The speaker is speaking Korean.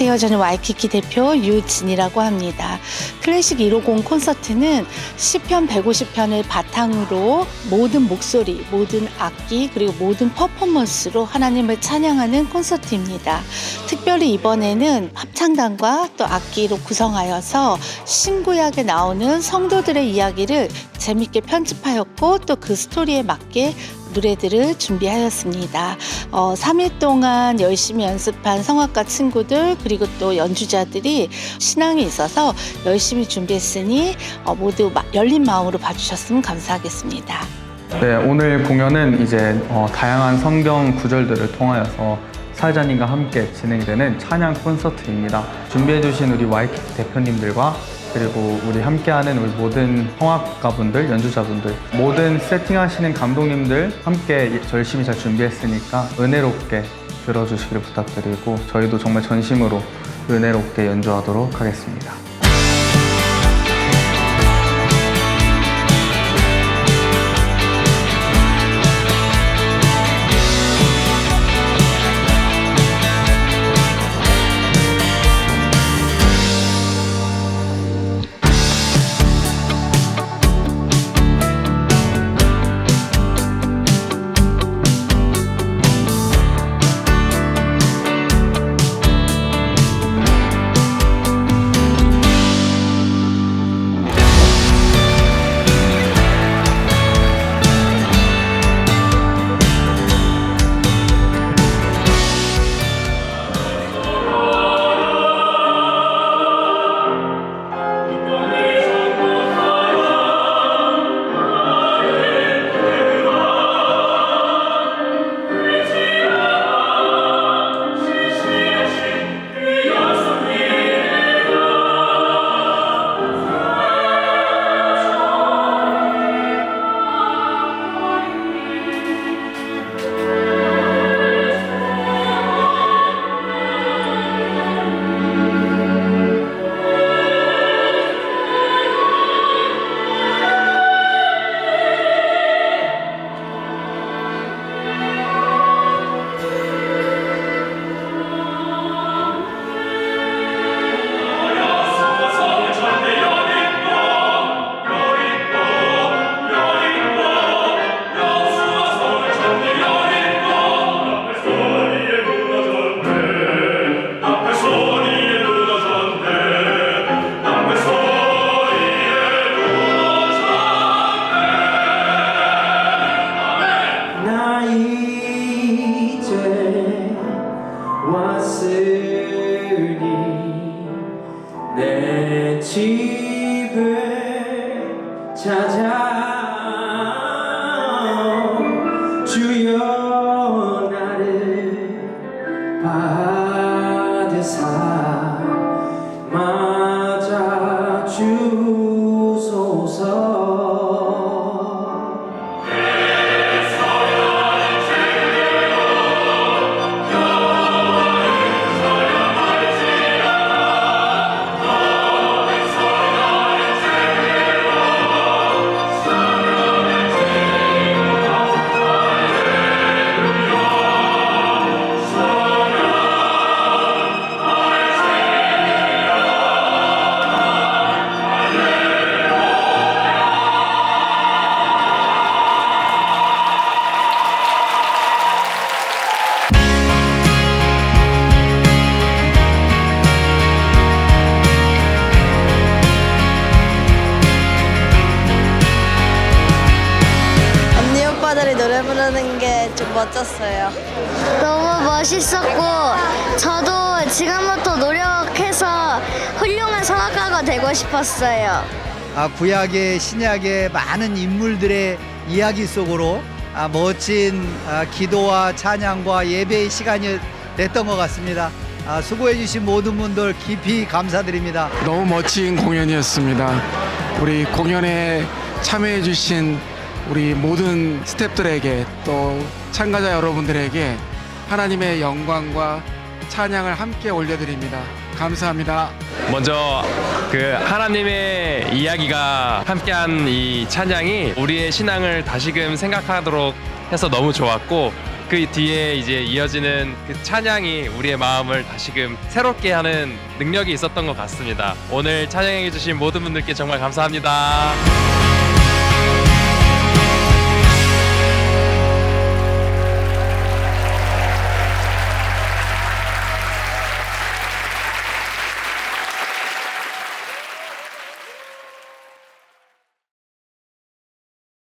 안녕하세요. 저는 와이키키 대표 유진이라고 합니다. 클래식 150 콘서트는 시편 150편을 바탕으로 모든 목소리, 모든 악기, 그리고 모든 퍼포먼스로 하나님을 찬양하는 콘서트입니다. 특별히 이번에는 합창단과 또 악기로 구성하여서 신구약에 나오는 성도들의 이야기를 재밌게 편집하였고 또 그 스토리에 맞게 노래들을 준비하였습니다. 어, 3일 동안 열심히 연습한 성악가 친구들 그리고 또 연주자들이 신앙이 있어서 열심히 준비했으니 어, 모두 마- 열린 마음으로 봐주셨으면 감사하겠습니다. 네, 오늘 공연은 이제 어, 다양한 성경 구절들을 통하여서 사회자님과 함께 진행되는 찬양 콘서트입니다. 준비해주신 우리 와이키키 대표님들과 그리고 우리 함께하는 우리 모든 성악가분들, 연주자분들, 모든 세팅하시는 감독님들 함께 열심히 잘 준비했으니까 은혜롭게 들어주시기를 부탁드리고 저희도 정말 전심으로 은혜롭게 연주하도록 하겠습니다. 이제 왔으니 내 집을 찾아 노래 부르는 게 좀 멋졌어요. 너무 멋있었고 저도 지금부터 노력해서 훌륭한 성악가가 되고 싶었어요. 아, 구약의 신약의 많은 인물들의 이야기 속으로 아, 멋진 아, 기도와 찬양과 예배의 시간이 됐던 것 같습니다. 아, 수고해 주신 모든 분들 깊이 감사드립니다. 너무 멋진 공연이었습니다. 우리 공연에 참여해 주신 우리 모든 스태프들에게 또 참가자 여러분들에게 하나님의 영광과 찬양을 함께 올려드립니다. 감사합니다. 먼저 그 하나님의 이야기가 함께한 이 찬양이 우리의 신앙을 다시금 생각하도록 해서 너무 좋았고 그 뒤에 이제 이어지는 그 찬양이 우리의 마음을 다시금 새롭게 하는 능력이 있었던 것 같습니다. 오늘 찬양해 주신 모든 분들께 정말 감사합니다.